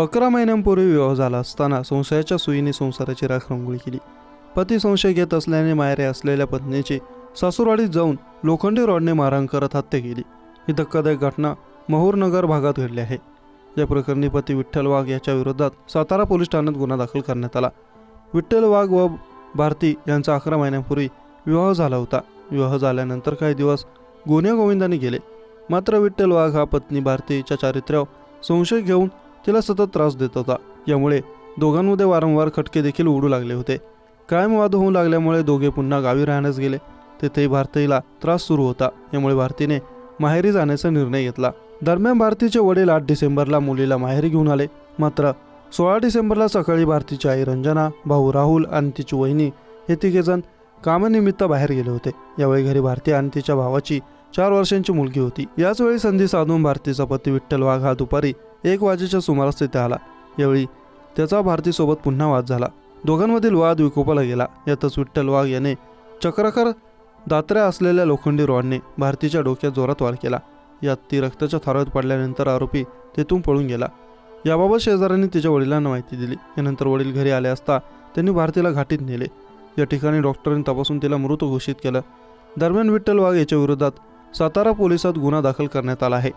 अकरा महिन्यांपूर्वी विवाह झाला असताना संशयाच्या सुईने संसाराची राख रंगोळी केली. पती संशय घेत असल्याने मायरे असलेल्या पत्नीची सासूरवाडीत जाऊन लोखंडी रॉडने मारहाण करत हत्या केली. ही धक्कादायक घटना महुरनगर भागात घडली आहे. या प्रकरणी पती विठ्ठल वाघ याच्या विरोधात सातारा पोलीस ठाण्यात गुन्हा दाखल करण्यात आला. विठ्ठल वाघ व भारती यांचा अकरा महिन्यांपूर्वी विवाह झाला होता. विवाह झाल्यानंतर काही दिवस गोविंदाने गेले. मात्र विठ्ठल वाघ हा पत्नी भारतीच्या चारित्र्यावर संशय घेऊन तिला सतत त्रास देत होता. यामुळे दोघांमध्ये वारंवार खटके देखील उडू लागले होते. कायम वाद होऊ लागल्यामुळे दोघे पुन्हा गावी राहण्यास गेले. तेथेही भारतीला त्रास सुरू होता. यामुळे भारतीने माहेरी जाण्याचा निर्णय घेतला. दरम्यान भारतीचे वडील आठ डिसेंबरला मुलीला माहेरी घेऊन आले. मात्र सोळा डिसेंबरला सकाळी भारतीची आई रंजना भाऊ राहुल आणि तिची वहिनी हे तिघेजण कामानिमित्त बाहेर गेले होते. यावेळी घरी भारती आणि तिच्या भावाची चार वर्षांची मुलगी होती. याच वेळी संधी साधून भारतीचा पती विठ्ठल वाघ हा दुपारी एक वाजेच्या सुमारास तिथे आला. यावेळी त्याचा भारतीसोबत पुन्हा वाद झाला. दोघांमधील वाद विकोपाला गेला. यातच विठ्ठल वाघ याने चक्राकार दात्र्या असलेल्या लोखंडी रॉडने भारतीच्या डोक्यात जोरात वार केला. यात ती रक्ताच्या थारोळ्यात पडल्यानंतर आरोपी तेथून पळून गेला. याबाबत शेजाऱ्यांनी तिच्या वडिलांना माहिती दिली. यानंतर वडील घरी आले असता त्यांनी भारतीला घाटीत नेले. या ठिकाणी डॉक्टरांनी तपासून तिला मृत घोषित केलं. दरम्यान विठ्ठल वाघ याच्या विरोधात सातारा पोलिसात गुन्हा दाखल करण्यात आला आहे.